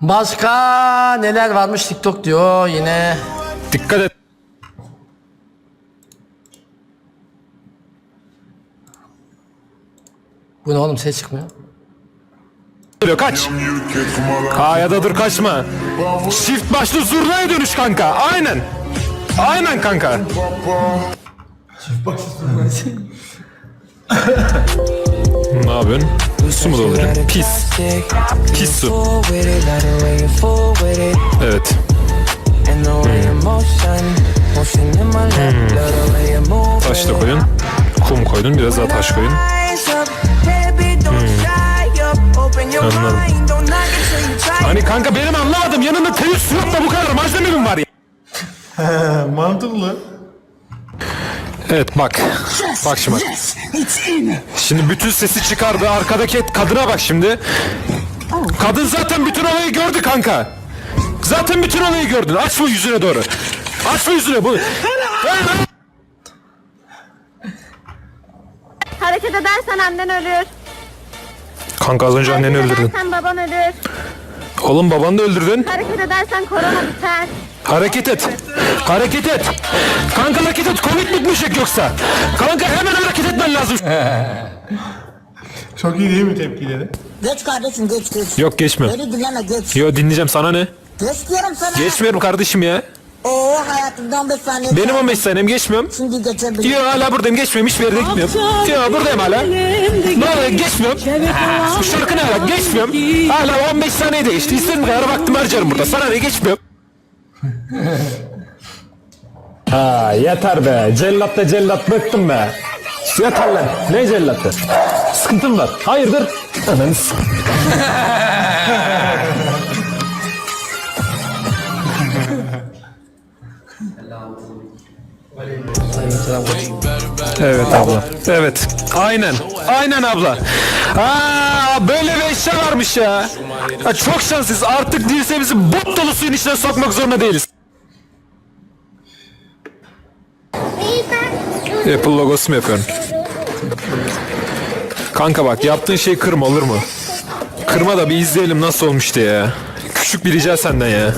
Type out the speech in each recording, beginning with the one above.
Başka neler varmış TikTok diyor yine. Dikkat et. Bu ne oğlum ses çıkmıyor. Geliyor kaç. A'ya da dur kaçma. Shift başlı zurnaya dönüş kanka. Aynen. Aynen kanka. Ne yapıyorsun? Su mu dolduruyorsun? Pis. Pis su. Evet. Taş da koyun. Kum koydun. Biraz daha taş koyun. Anladım. Hani kanka benim anlamadım. Yanında temiz su yok da bu kadar malzeme mi var ya? Mantıklı. Evet bak. Bak şimdi. Şimdi bütün sesi çıkardı. Arkadaki kadına bak şimdi. Kadın zaten bütün olayı gördü kanka. Zaten bütün olayı gördün. Açma yüzüne doğru. Açma yüzüne bu. Hareket edersen annen ölür. Kanka az önce anneni Hareket öldürdün. edersen baban ölür. Oğlum babanı da öldürdün. Hareket edersen korona biter. Hareket et. Hareket et. Kanka hareket et. Covid bitmeyecek yoksa. Kanka hemen hareket etmen lazım. Çok iyi değil mi tepkileri? Geç kardeşim geç geç. Yok geçmiyorum. Beni dinleme geç. Yo dinleyeceğim sana ne? Geç diyorum sana. Geçmiyorum kardeşim ya. Oo hayatımdan 5 saniye. Benim kaldı. 15 senem geçmiyorum. Şimdi geçebilirim. Yo hala buradayım geçmiyorum hiçbir yere gitmiyorum. Yo buradayım hala. Ne oluyor geçmiyorum. Bu şarkı ne hala geçmiyorum. Hala 15 saniye değişti. İstediğim kadar vaktimi harcarım burada. Sana ne geçmiyorum. ha yeter be. Cellat da cellat bıktım be. Yeter lan. Ne cellatı? Sıkıntım var. Hayırdır? Hemen Evet abla. Evet. Aynen. Aynen abla. Aa, böyle bir eşya varmış ya. ya çok şanssız. Artık dirseğimizi bot dolu suyun içine sokmak zorunda değiliz. Apple logosu mu yapıyorum? Kanka bak yaptığın şey kırma olur mu? Kırma da bir izleyelim nasıl olmuştu ya. Küçük bir rica senden ya.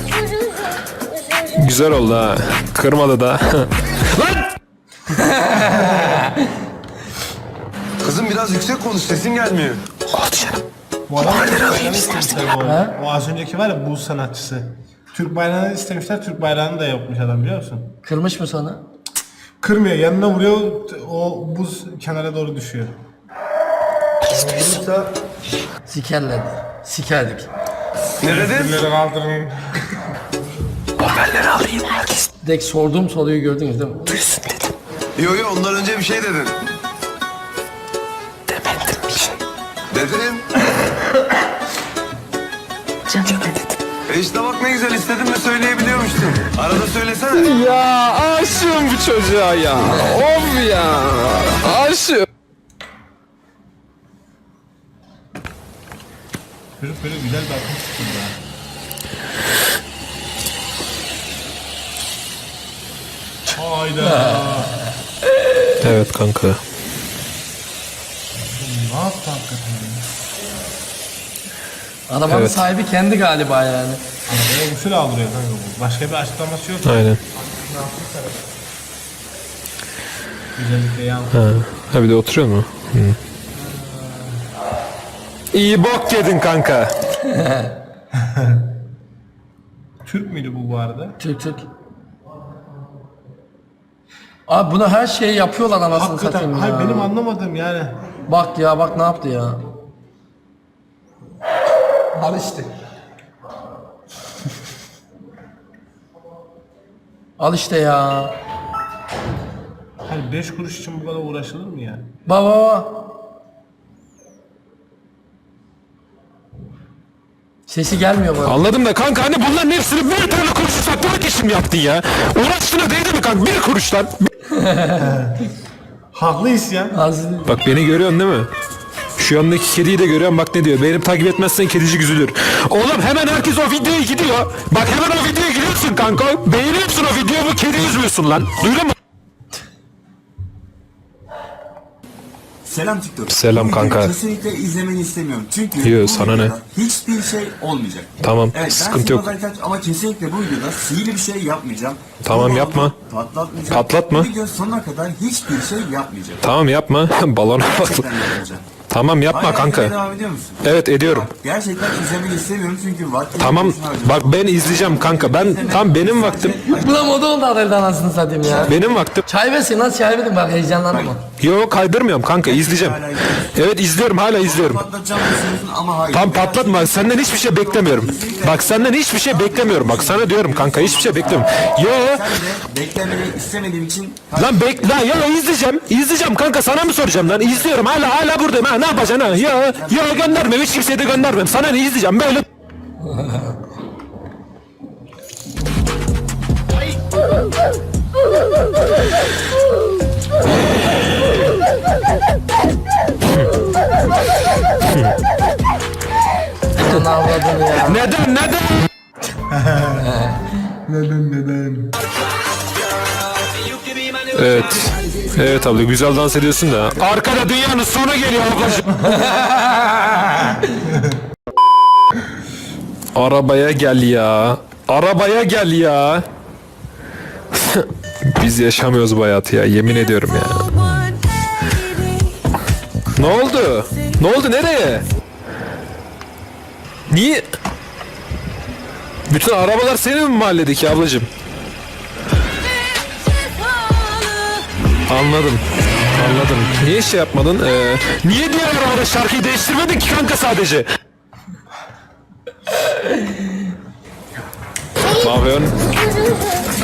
Güzel oldu ha. Kırmadı da. biraz yüksek konuş sesin gelmiyor. Oldu canım. Bu adam alayım istersen. O, o az önceki var ya buz sanatçısı. Türk bayrağını istemişler. Türk bayrağını da yapmış adam biliyor musun? Kırmış mı sana? Kırmıyor. Yanına vuruyor. O buz kenara doğru düşüyor. Sikerler. Sikerdik. Ne dedin? Elleri kaldırın. Direkt sorduğum soruyu gördünüz değil mi? Yo yo ondan önce bir şey dedin. Dedim. E işte bak ne güzel istedim de söyleyebiliyormuşsun. Arada söylesene. Ya aşığım bu çocuğa ya. Of ya. Aşığım. Çocuk böyle güzel bir akım. Hayda. Evet kanka. ne yaptı hakikaten? Arabanın Evet. sahibi kendi galiba yani. Arabaya usul aldırıyor kanka bu. Başka bir açıklaması yok. Aynen. Güzellikle yan. Ha, ha bir de oturuyor mu? Hı. İyi bok yedin kanka. Türk müydü bu bu arada? Türk Türk. Abi buna her şeyi yapıyorlar anasını Hakikaten satayım ya. hayır benim anlamadığım yani. Bak ya bak ne yaptı ya. Al işte. Al işte ya. Hani 5 kuruş için bu kadar uğraşılır mı ya? Baba baba. Sesi gelmiyor bana. Anladım da kanka hani bunların hepsini bir tane kuruşu saklamak için mi yaptın ya? Uğraştığına değdi mi kanka? Bir kuruştan. Haklı isyan. Aziz- Bak beni görüyorsun değil mi? Şu yandaki kediyi de görüyorum bak ne diyor. Benim takip etmezsen kedicik üzülür. Oğlum hemen herkes o videoya gidiyor. Bak hemen o videoya gidiyorsun kanka. Beğeniyorsun o videoyu bu kedi üzmüyorsun lan. Duydun mu? Selam TikTok. Selam Bu videoyu kanka. Kesinlikle izlemeni istemiyorum. Çünkü Yo, bu sana ne? videoda hiçbir şey olmayacak. Tamam, Evet, sıkıntı ben yok. sihirbaz harekat ama kesinlikle bu videoda sihirli bir şey yapmayacağım. Tamam, Bu yapma. balonu Patlatmayacağım. Patlatma. Video sonuna kadar hiçbir şey yapmayacağım. Tamam yapma. Balona bak. Gerçekten yapmayacağım. Tamam yapma Hala kanka. devam ediyor musun? Evet ediyorum. Bak, gerçekten izlemeni istemiyorum çünkü vaktimi Tamam bak ben izleyeceğim kanka. Ben tam benim vaktim. Buna moda oldu herhalde anasını satayım ya. Benim vaktim. Çay versin lan çay verin bak heyecanlanma. Yo kaydırmıyorum kanka izleyeceğim. Evet izliyorum hala izliyorum. Patlatacağım düşünüyorsun ama hayır. Tam patlatma senden hiçbir şey beklemiyorum. Bak senden hiçbir şey beklemiyorum. Bak sana diyorum kanka hiçbir şey beklemiyorum. Yo Sen de beklemeni istemediğim için lan bek lan ya izleyeceğim. İzleyeceğim kanka sana mı soracağım lan? İzliyorum hala hala buradayım ha ne yapacaksın ha? Ya ya göndermem hiç kimseye de göndermem. Sana ne izleyeceğim böyle. Ana avradını ya. Neden neden? Neden neden? Evet. Evet abla güzel dans ediyorsun da. Arkada dünyanın sonu geliyor ablacığım. Arabaya gel ya. Arabaya gel ya. Biz yaşamıyoruz bu hayatı ya yemin ediyorum ya. Ne oldu? Ne oldu nereye? Niye? Bütün arabalar senin mi mahalledeki ablacığım? Anladım. Anladım. Niye şey yapmadın? Ee, niye diğer arabada şarkıyı değiştirmedin ki kanka sadece? ne yapıyorsun?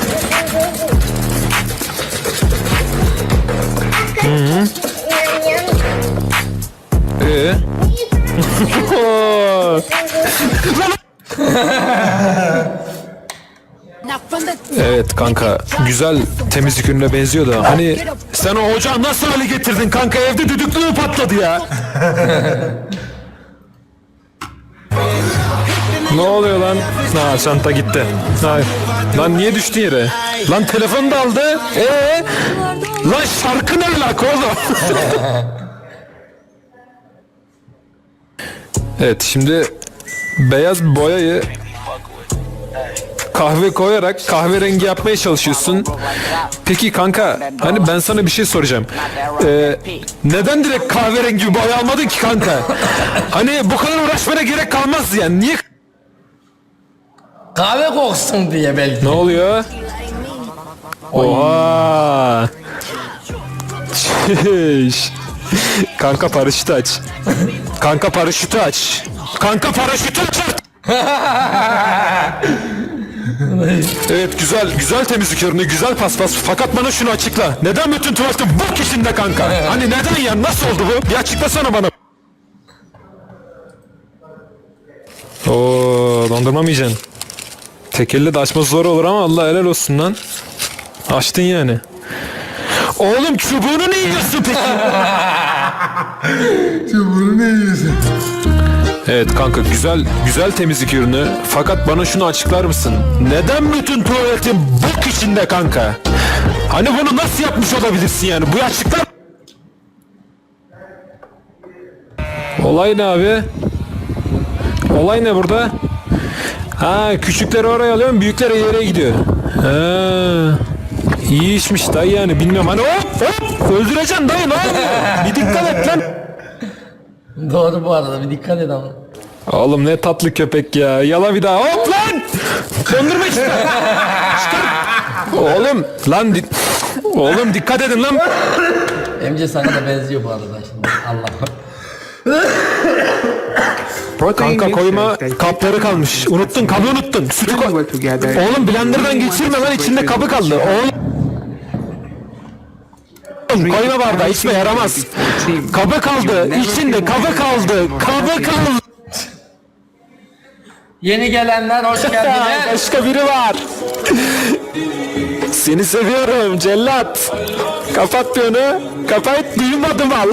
Evet kanka güzel temizlik ürününe benziyor da hani sen o ocağı nasıl hale getirdin kanka evde düdüklü mü patladı ya? ne oluyor lan? Ha çanta gitti. Hayır. Lan niye düştü yere? Lan telefonu da aldı. Ee? Lan şarkı ne alaka oğlum? evet şimdi beyaz boyayı kahve koyarak kahverengi yapmaya çalışıyorsun. Peki kanka hani ben sana bir şey soracağım. Ee, neden direkt kahverengi boya almadın ki kanka? Hani bu kadar uğraşmana gerek kalmaz yani. Niye? Kahve koksun diye belki. Ne oluyor? Oha. Kanka paraşütü aç. Kanka paraşütü aç. Kanka paraşütü aç artık. Evet güzel güzel temizlik ürünü güzel paspas fakat bana şunu açıkla. Neden bütün tuvaletin bok içinde kanka? Hani neden ya nasıl oldu bu? Bir açıklasana bana. Oo dondurma mı yiyeceksin? Tek elle de açması zor olur ama Allah helal olsun lan. Açtın yani. Oğlum çubuğunu ne yiyorsun peki? Çubuğunu ne yiyorsun? Evet kanka güzel güzel temizlik ürünü. Fakat bana şunu açıklar mısın? Neden bütün tuvaletin bok içinde kanka? Hani bunu nasıl yapmış olabilirsin yani? Bu açıklar. Olay ne abi? Olay ne burada? Ha küçükleri oraya alıyorum büyükleri yere gidiyor. Ha. İyi işmiş dayı yani bilmiyorum hani hop hop öldüreceksin dayı ne oluyor? Bir dikkat et lan. Doğru bu arada bir dikkat et ama. Oğlum ne tatlı köpek ya. Yala bir daha. Hop lan! Döndürme işte. Çıkar. Oğlum lan di- Oğlum dikkat edin lan. Emce sana da benziyor bu arada şimdi. Allah. Kanka koyma kapları kalmış. Unuttun kabı unuttun. Sütü koy. Oğlum blenderdan geçirme lan içinde kabı kaldı. Oğlum. Oğlum, Koyma bardağı içme yaramaz. Kabı kaldı. içinde kabı kaldı. Kabı kaldı. Yeni gelenler hoş geldiniz. Başka biri var. Seni seviyorum cellat. Kapat onu. Kapat duymadım al.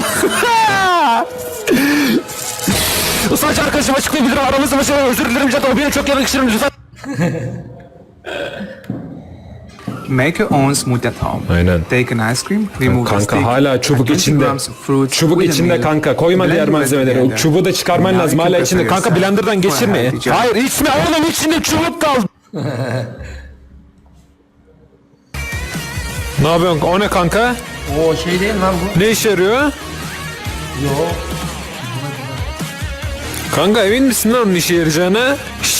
Sadece arkadaşım açıklayabilirim. Aramızda mesela özür dilerim. Zaten o benim çok yakışırım lütfen. Make your own smoothie at home. Aynen. Take an ice cream, remove the Kanka stick, hala çubuk add 20 içinde. fruit Çubuk içinde kanka. Koyma blend diğer the malzemeleri. Çubuğu da çıkarman lazım. Hala içinde. Kanka blenderdan geçirme. Hayır içme oğlum içinde çubuk kaldı. ne yapıyorsun? O ne kanka? O şey değil lan bu? Ne işe yarıyor? Yok. Kanka emin misin lan onun işe yarayacağına? Şşş.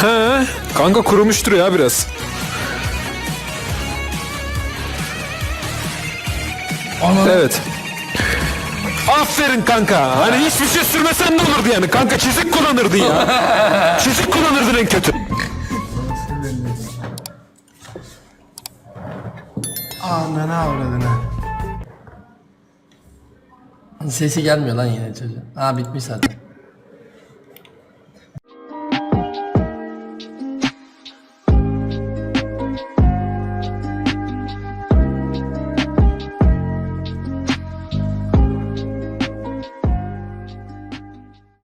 He, kanka kurumuştur ya biraz. Evet. Aferin kanka. Hani hiçbir şey sürmesen ne olurdu yani? Kanka çizik kullanırdın ya. çizik kullanırdın en kötü. Ananı avradını. Sesi gelmiyor lan yine çocuğun. Aa bitmiş zaten.